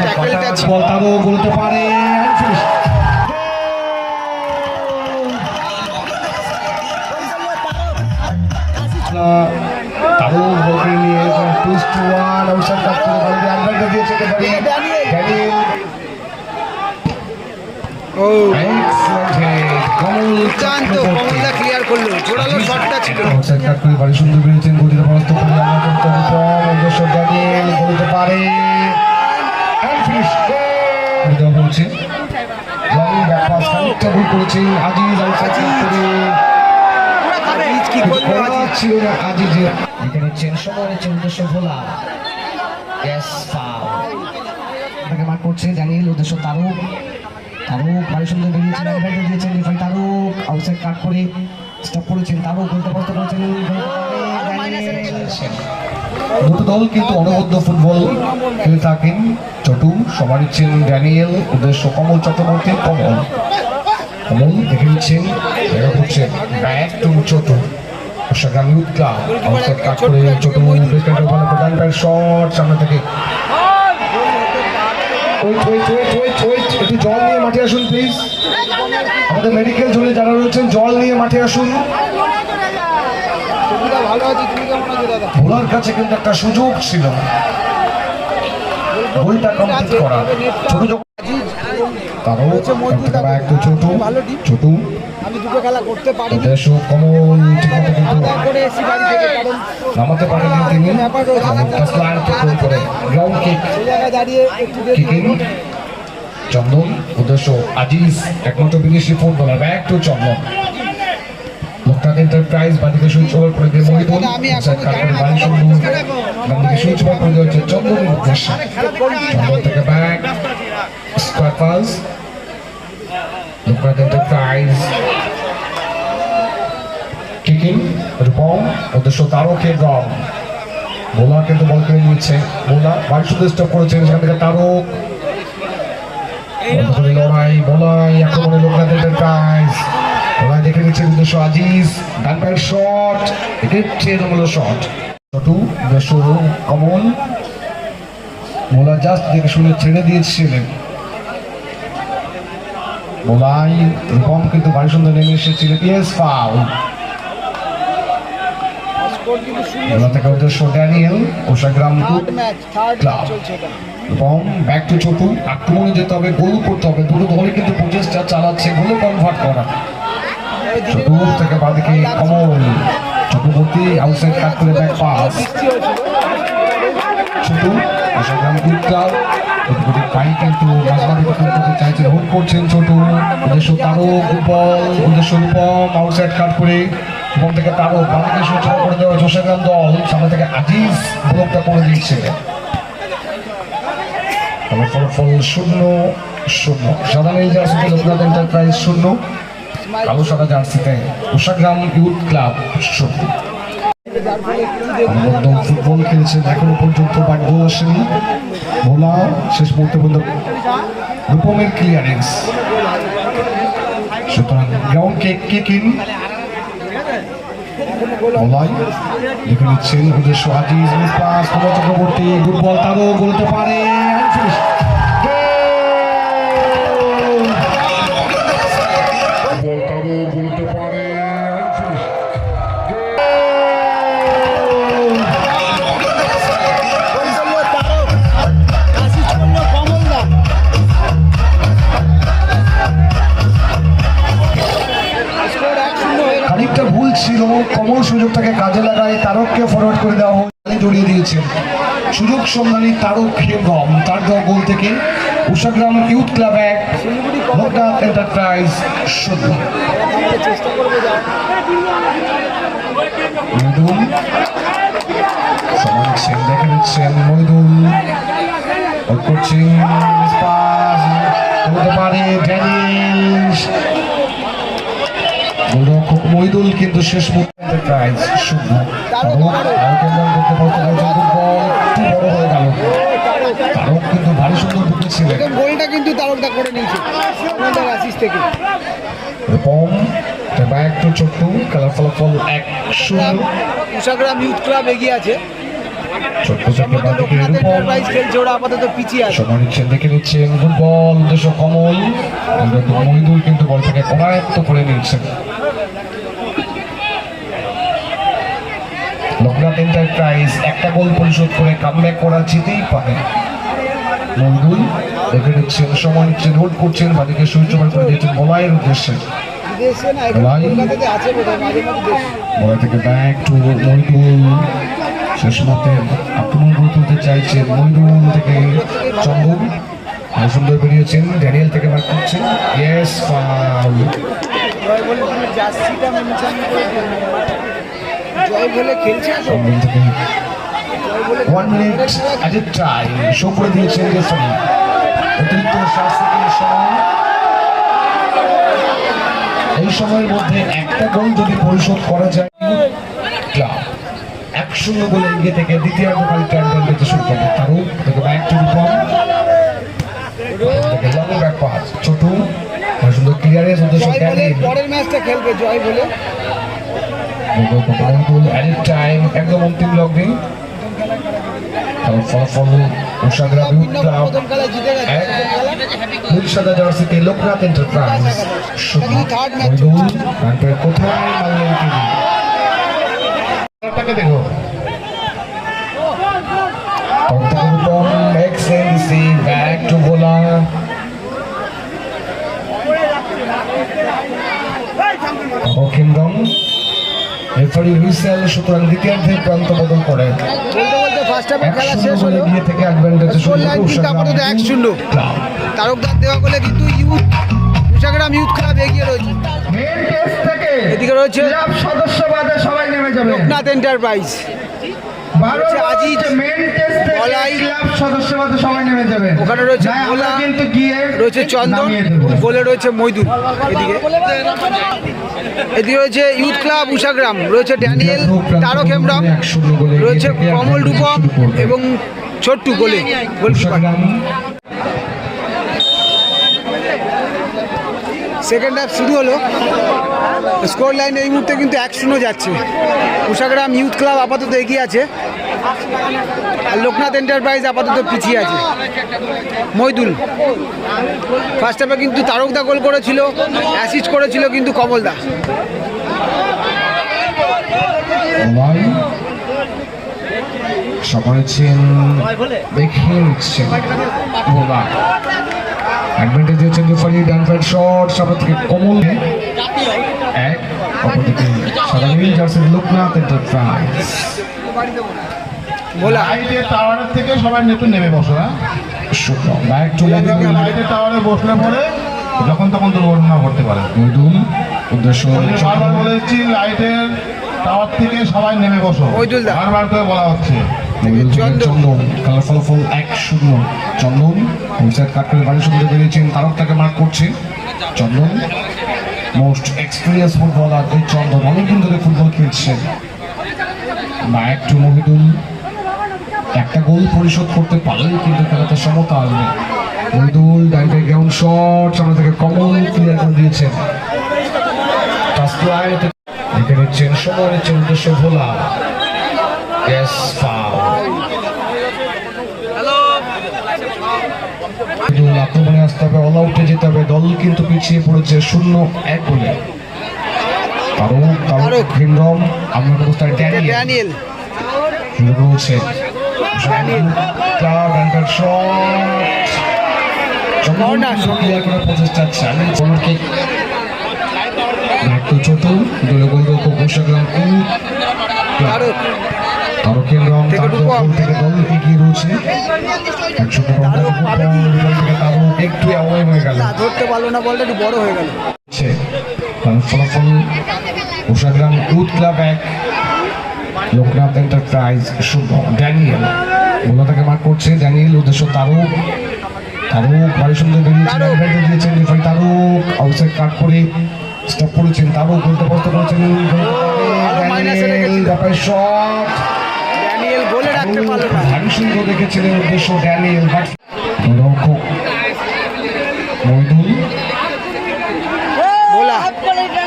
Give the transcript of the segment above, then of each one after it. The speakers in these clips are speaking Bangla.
ট্যাকেলটা ছিল? বল তারুক বলতে পারে। and বলকে নিয়ে টুইস্ট ওয়ান অবসর কাজ করে বলকে আনভারটা দিয়েছে ড্যানিয়েল। ড্যানিয়েল ও। দুর্দান্ত ক্লিয়ার করল, জোরালো সুন্দর বেরিয়েছেন গতিতে পরাস্ত করে অগ্রসর ড্যানিয়েল বলতে পারে. দেওয়া হচ্ছে করেছেন আজিজ আউটসাইড করে আজিজ কি ভোলা ইয়েস ফাউল তাকে মার্ক করছে ড্যানিয়েল উদ্দেশ্য তারুক তারুক বাড়ি সুন্দর বেরিয়েছেন দিয়েছেন রিফাই তারুক আউটসাইড কাট করে স্টপ করেছেন বলতে পারতে করেছেন দুটো দল কিন্তু অনবদ্য ফুটবল খেলে থাকেন। চটু, সবার ইচ্ছেন ড্যানিয়েল, উদ্দেশ্য কমল চক্রবর্তী কমল। কমল দেখে নিচ্ছেন করছে ব্যাক টু চটু। সেখানে উৎকা আউটসাইড কাট করে, চটু ব্রেকেটের ভালো শট সামনে থেকে wait wait wait wait wait একটু জল নিয়ে মাঠে আসুন প্লিজ আমাদের মেডিকেল জোনে যারা রয়েছেন জল নিয়ে মাঠে আসুন। ভোলার কাছে কিন্তু একটা সুযোগ ছিল। গোলটা কমপ্লিট করা। ছোট তারও একটা ছোট। ছোট। আমি দুটো খেলা করতে পারি উদ্দেশ্য কমল ঠিকমতো কিন্তু করে এসি বাড়ি থেকে কারণ নামাতে পারেনি তিনি। স্লাইড থেকে করে গ্রাউন্ড কিক সেই জায়গায় দাঁড়িয়ে একটু চন্দন উদ্দেশ্য আজিজ একমাত্র বিদেশি footballer. Back to Chandan. Loktak enterprise বাদিকে সুইচ ওভার করে দিয়ে মহিদুল সাইড কাট বাড়ি শুরু বাদিকে সুইচ ওভার করে দেওয়া হচ্ছে চন্দনের উদ্দেশ্যে। চন্দন থেকে ব্যাক স্কোয়ার পাস লোকটাক এন্টারপ্রাইজ কিকিং রূপম উদ্দেশ্য তারকের রং বোলা কিন্তু বল করে নিচ্ছে বোলা বাড়ি শুধু স্টপ করেছেন সেখান থেকে তারক লড়াই বলাই আক্রমণে লোকনাথ এন্টারপ্রাইজ লড়াই দেখে নিচ্ছে উদ্দেশ্য আজিজ ডান পায়ের শট এক্ষেত্রে এলোমেলো শট চটু উদ্দেশ্য কমল মোলা জাস্ট দেখে শুনে ছেড়ে দিয়েছিলেন। মোলাই রূপম কিন্তু বাড়ি সুন্দর নেমে এসেছিলেন ইয়েস ফাউল। মোলা থেকে উদ্দেশ্য ড্যানিয়েল ওষাগ্রাম এটা এবং ব্যাক টু ছোটু আক্রমণে যেতে হবে গোল করতে হবে। দুটো দলই কিন্তু প্রচেষ্টা চালাচ্ছে গোলে কনভার্ট করা। ছোটু থেকে বাদিকে কমল। চক্রবর্তী আউটসাইড কাট করে ব্যাক পাস ছোটু করতে চাইছেন হোল্ড করছেন ছোটু উদ্দেশ্য তারক, গোপাল, উদ্দেশ্য রূপম কাট করে রূপম থেকে তারক বাদিকে সূচনা দেওয়া চোষাগ্রাম দল, সামনে থেকে আজিজ ব্লকটা করে দিচ্ছে। শূন্য শূন্য। সাদা নীল জার্সিতে লোকনাথ এন্টারপ্রাইজ শূন্য। কালো সাদা জার্সিতে উষাগ্রাম ইউথ ক্লাব শূন্য। কি একদম ফুটবল খেলছেন এখনও পর্যন্ত বাট গোল আসেনি। ভোলা শেষ মুহূর্তে পর্যন্ত রূপমের ক্লিয়ারেন্স সুতরাং গ্রাউন্ড কেক কেক ইন ভোলাই দেখে নিচ্ছেন উদ্দেশ্য Aziz pass Chakraborty, good ball, তারও বলতে পারে। সুযোগটাকে কাজে লাগায় তারককে ফরওয়ার্ড করে দেওয়া হয়ে জড়িয়ে দিয়েছেন। সুযোগ সন্ধানী তারক হেমরম তার দেওয়া গোল থেকে উষাগ্রাম ইউথ ক্লাব এক লোকনাথ এন্টারপ্রাইজ শূন্য আমরা চেষ্টা করব যা মহিদুল সমান সেন দেখে নিচ্ছেন মহিদুল করছেন পাস পারে ড্যানিশ। গোলরক্ষক মহিদুল কিন্তু শেষ মুহূর্তে এন্টারপ্রাইজ শূন্য তারক কিন্তু ভারী সুন্দর গোলটা কিন্তু তারকদা করে নিয়েছে। অ্যাসিস থেকে। রূপম ব্যাক টু ছোট্টু খেলার ফলাফল এক শূন্য। কুশাগ্রাম ইউথ ক্লাব এগিয়ে আছে। ফুটবল উদ্দেশ্য কমল। মহিদুল কিন্তু বলটাকে কমায়ত্ত করে নিচ্ছেন লোকনাথ এন্টারপ্রাইজ একটা গোল পরিশোধ করে কামব্যাক করা যেতেই পারে মহিদুল দেখে নিচ্ছেন, সময় নিচ্ছেন হোল্ড করছেন বাদিকে সূর্য করে দিয়েছেন উদ্দেশ্যে। বিদেশে না এখানে ভাই। কলকাতাতে আছে বোধহয় মাঝে মাঝে দেশ বলা থেকে শেষ চাইছেন থেকে সুন্দর বেরিয়েছেন থেকে করছেন। জয় বলে খেলছে one minute at a time show করে দিয়েছেন রেফারি অতিরিক্ত শাস্তির সময়। এই সময়ের মধ্যে একটা গোল যদি পরিশোধ করা যায় ক্লাব এক শূন্য গোলে এগিয়ে থেকে দ্বিতীয়ার্ধ খালি ট্যান্ডেল দিতে শুরু করবে। তারও থেকে ব্যাক টু রূপম থেকে লং ব্যাক পাস ছোট সুন্দর ক্লিয়ারেন্স পরের ম্যাচটা খেলবে জয় বলে। গোল অ্যাট এ টাইম একদম অন্তিম লগ্নে। ফলাফল উষাগ্রাম ভিন্ন ক্লাব এক। নীল সাদা জার্সিতে লোকনাথ এন্টারপ্রাইজ মইদুল রানপের কোথায় মারলেন তিনি তাকে দেখো। রূপম এক্সেন্সি ব্যাক টু বোলা কিংডম রেফারি হুইসেল সুতরাং দ্বিতীয়ার্ধে প্রান্ত বদল করে। তারকদার দেওয়া কিন্তু ইউথ কুশাগ্রাম ইউথ ক্লাব এগিয়ে রয়েছে। এদিকে রয়েছে সদস্য সবাই নেমে যাবে। লোকনাথ এন্টারপ্রাইজ। রয়েছে আজিজ, টেস্ট থেকে বলাই, ক্লাব সবাই নেমে যাবে। ওখানে রয়েছে ভোলা, কিন্তু গিয়ে রয়েছে চন্দন গোলে রয়েছে এদিকে। এদিকে রয়েছে ইউথ ক্লাব উষাগ্রাম রয়েছে ড্যানিয়েল তারক এগিয়ে রয়েছে কমল রূপম এবং ছোট্টু গোলে গোলকিপার। উষাগ্রাম সেকেন্ড হাফ শুরু হলো। স্কোর লাইন এই মুহূর্তে কিন্তু এক শূন্য যাচ্ছে। কুশাগ্রাম ইউথ ক্লাব আপাতত এগিয়ে আছে। লোকনাথ এন্টারপ্রাইজ আপাতত পিছিয়ে আছে। মইদুল। ফার্স্ট হাফে কিন্তু তারকদা গোল করেছিল অ্যাসিস্ট করেছিল কিন্তু কমলদা সকলেছেন দেখে নিচ্ছেন সামনে থেকে লোকনাথ এন্টারপ্রাইজ। ভোলা লাইটের টাওয়ারের থেকে সবাই নতুন নেমে বসো হ্যাঁ? শূন্য ব্যাক টু মহিদুল লাইটের টাওয়ারে বসলে পরে যখন তখন দুর্ঘটনা ঘটতে পারে। উদ্দেশ্য বারবার বলেছি লাইটের টাওয়ার থেকে সবাই নেমে বসো। বারবার করে বলা হচ্ছে। চন্দন। খেলার ফলাফল এক শূন্য চন্দন কাট করে বাড়ি সুন্দর বেরিয়েছেন। তারক তাকে মার্ক করছে চন্দন মোস্ট এক্সপিরিয়েন্স ফুটবলার এই চন্দন। অনেকদিন ধরে ফুটবল খেলছেন। ব্যাক টু মহিদুল একটা গোল পরিশোধ করতে পারলেই কিন্তু খেলাতে সমতা আসবে মহিদুল ডাইভে গ্রাউন্ড শট সামনে থেকে কমল ক্লিয়ার করে দিয়েছেন দেখে নিচ্ছেন সময় নিচ্ছেন উদ্দেশ্য ভোলা। আক্রমণে আসতে হবে অল আউটে যেতে হবে। দল কিন্তু পিছিয়ে পড়েছে শূন্য এক গোলে। তারক। আমরা অবস্থায় ড্যানিয়েল। ড্যানিয়েল। রয়েছে। করে প্রচেষ্টা কর্নারকে একটু ছোট দলে গোলরক্ষক মুশাগ্রাম তারক তারকের রং তার। দল থেকে দল এগিয়ে রয়েছে একশো একটু অ্যাওয়ে হয়ে গেল ধরতে পারল না বলটা একটু বড় হয়ে গেল ফলাফল উষাগ্রাম ইউথ ক্লাব এক লোকনাথ এন্টারপ্রাইজ শূন্য ড্যানিয়েল গোলা তাকে মার্ক করছে ড্যানিয়েল উদ্দেশ্য তারক। তারক ভারী সুন্দর বেরিয়েছেন। দিয়েছেন রেফারি তারক। আউটসাইড কাট করে স্টপ করেছেন তারক। গোলটা বস্ত করেছেন ভারী সুন্দর দেখেছিলেন উদ্দেশ্য ড্যানিয়েল রক্ষক মহিদুল বলা বলটা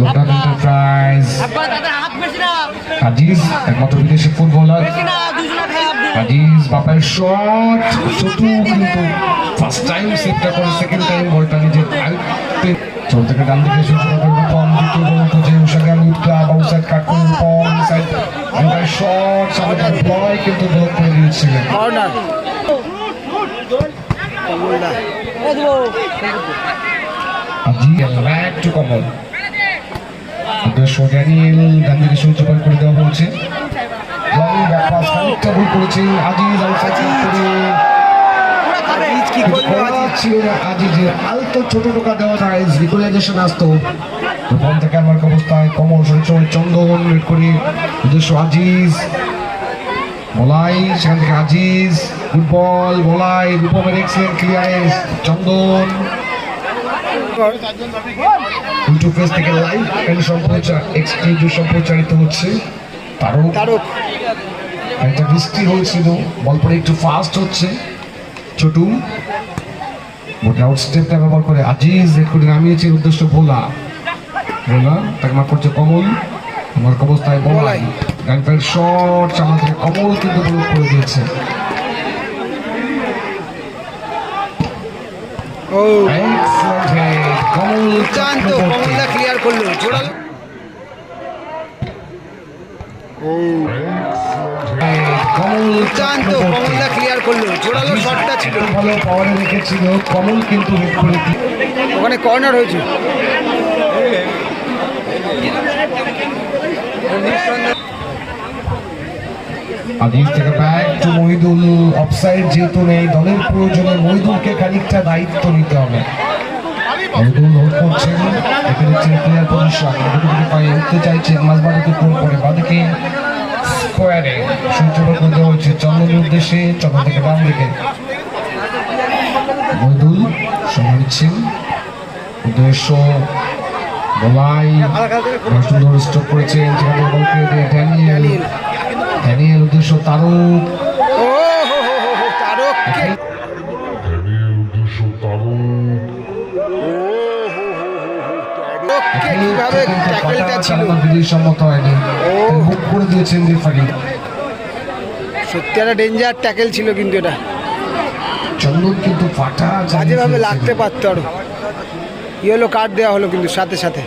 লোকনাথ এন্টারপ্রাইজ আজিজ একমাত্র বিদেশি ফুটবলার। আজিজ বাপের শট শুধু কিন্তু ফার্স্ট টাইম সেভটা করে সেকেন্ড টাইম বলটা নিজের আয়ত্তে চোর থেকে ডান দিকে শুরু করে রূপম দ্বিতীয় গোল খুঁজে উষাগান ইউথ ক্লাব আউটসাইড কাট করে রূপম ইনসাইড আন্ডার শট সামনে বয় কিন্তু ব্লক করে দিয়েছিলেন। কর্নার আজি ব্যাক টু কমল। উদ্দেশ্য ড্যানিয়েল ডান দিকে শুরু করে দেওয়া হয়েছে। লং ব্যাক খানিকটা ভুল করেছেন আজিজ করে ছিল না আজিজের আলতো ছোট টোকা দেওয়া যায় আসতো থেকে আমার অবস্থায় কমল সঞ্চয় চন্দন রেড করে উদ্দেশ্য আজিজ। বলাই সেখান থেকে আজিজ। ফুটবল বলাই রূপমের এক্সেলেন্ট ক্লিয়ারেন্স চন্দন। উল্টো ফেস থেকে লাইভ এন্ড সম্প্রচার এক্সক্লুসিভ সম্প্রচারিত হচ্ছে তারও তারক। একটা বৃষ্টি হয়েছিল বল পরে একটু ফাস্ট হচ্ছে। ছোটু বোটে আউট স্টেপটা ব্যবহার করে আজিজ করে নামিয়েছে উদ্দেশ্য ভোলা। ভোলা তাকে মার করছে কমল। আমার অবস্থায় বলাই। শট সামনে থেকে কমল কিন্তু ব্লক করে দিয়েছে। ও চান্ত কমলদা ক্লিয়ার করল কমল চান্ত কমলদা ক্লিয়ার করল, জোরালো শটটা ছিল। ভালো পাওয়ারে রেখেছিল কমল কিন্তু ওখানে কর্নার হয়েছে। আজিজ থেকে ব্যাক টু মহিদুল অফসাইড, যেহেতু নেই দলের প্রয়োজনে মহিদুলকে খানিকটা দায়িত্ব নিতে হবে। করছেন হচ্ছে চাইছেন উদ্দেশ্যে থেকে মহিদুল উদ্দেশ্য ড্যানিয়েল উদ্দেশ্য তারক সত্যি একটা ডেঞ্জার ট্যাকেল ছিল কিন্তু এটা চন্দন কিন্তু ফাটা বাজেভাবে লাগতে পারতো আরও ইয়েলো কার্ড দেওয়া হলো কিন্তু সাথে সাথে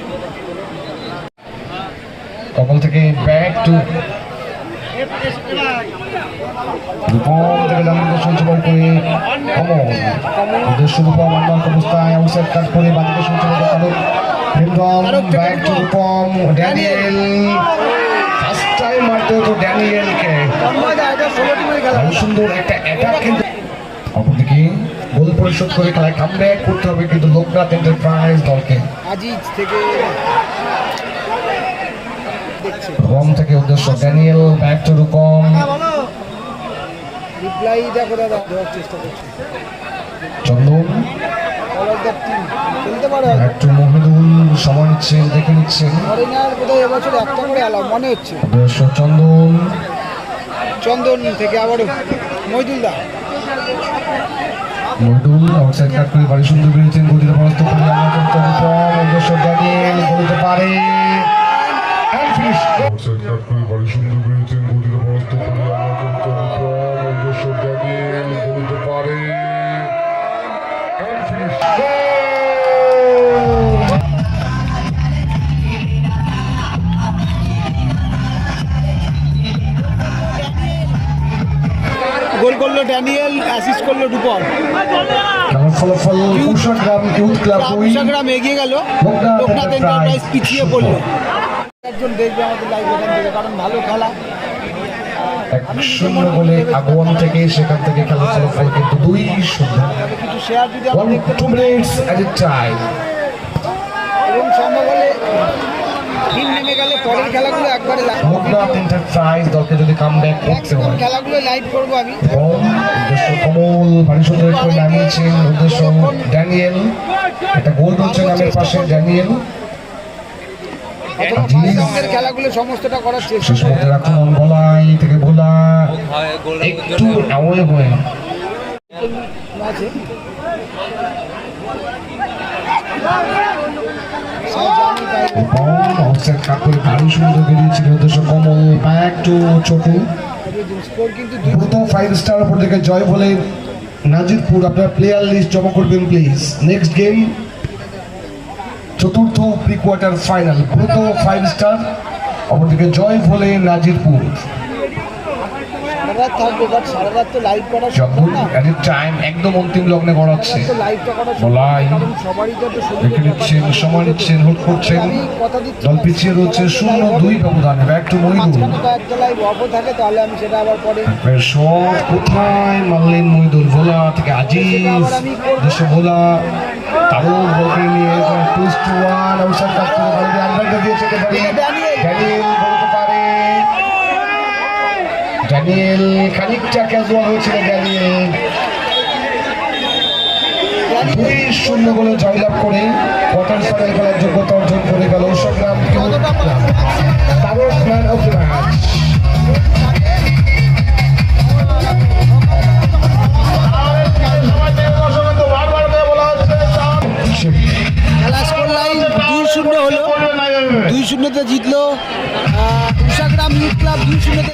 কখন থেকে ব্যাক টু রূপম থেকে শুনছে বল করে কমল উদ্দেশ্য করে বাদিকে বল তারক ফিল্ডম ব্যাক টু ফার্স্ট টাইম মারতে হতো ড্যানিয়েলকে সুন্দর একটা অ্যাটাক কিন্তু অপরদিকে গোল পরিশোধ করে খেলায় কামব্যাক করতে হবে কিন্তু লোকনাথ এন্টারপ্রাইজ দলকে। আজিজ থেকে রোম থেকে উদ্দেশ্য। Daniel back to Rupam replay দেখো দাদা দেওয়ার চেষ্টা করছি। চন্দন। মহিদুল। সময় নিচ্ছেন দেখে নিচ্ছেন এবছর একটা করে এলাম মনে হচ্ছে। চন্দন। চন্দন থেকে আবারও মহিদুল দা। মহিদুল আউটসাইড কাট করে বাড়ি সুন্দর বেরিয়েছেন গতিতে পরাস্ত করে আমরা করতে পারে। ফলাফল কুশাগ্রাম ইউথ ক্লাব কুশাগ্রাম এগিয়ে গেল। লোকনাথ এন্টারপ্রাইজ পিছিয়ে পড়ল। একজন দেখবে আমাদের লাইভ এখান থেকে কারণ ভালো খেলা। এক শূন্য বলে আগোয়ান থেকে সেখান থেকে খেলার ফলাফল কিন্তু দুই শূন্য। কিছু শেয়ার যদি আমরা দেখতে two minutes at a time এবং হলে নেমে গেলে পরের খেলাগুলো একবারে এন্টারপ্রাইজ দলকে যদি কাম ব্যাক করতে হয়। খেলাগুলো লাইভ করব আমি? উদ্দেশ্য কমল ভারী সুন্দর করে নামিয়েছেন। উদ্দেশ্য ড্যানিয়েল একটা গোল রয়েছে নামের পাশে ড্যানিয়েল। খেলাগুলো সমস্তটা করার চেষ্টা আক্রমণ বলাই থেকে ভোলা একটু অ্যাওয়ে হয়ে। আছে। ফাইভ স্টার উপর থেকে জয় বলে নাজিরপুর আপনার প্লেয়ার লিস্ট জমা করবেন প্লিজ নেক্সট গেম চতুর্থ প্রি ফাইনাল প্রথম ফাইভ স্টার অপরদিকে জয় বলে নাজিরপুর সারা রাত থাকবে বাট সারা রাত তো লাইভ করা সম্ভব না। টাইম একদম অন্তিম লগ্নে গড়াচ্ছে লাইভটা করা বলাই। সবারই তো একটা সুবিধা দেখে নিচ্ছেন সময় নিচ্ছেন হুট করছেন। দল পিছিয়ে রয়েছে শূন্য দুই ব্যবধান। ব্যাক টু মহিদুল লাইভ অফও থাকে তাহলে আমি সেটা আবার পরে শট কোথায়? মারলেন মহিদুল ভোলা থেকে আজিজ। দেশে ভোলা তারও বলকে নিয়ে টু ওয়ান অবসর কাজ করে বলকে আন্ডারটা দিয়েছে একেবারে। ড্যানিয়েল ড্যানিয়েল খানিকটা ক্যাজুয়াল হয়েছিল ড্যানিয়েল। দুই শূন্য গোলে জয়লাভ করে কোয়ার্টার ফাইনাল খেলার যোগ্যতা অর্জন করে গেল সংগ্রাম তারও ম্যান অফ দ্য দুই শূন্যতে জিতলো উষাগ্রাম ইউথ ক্লাব দুই শূন্যতে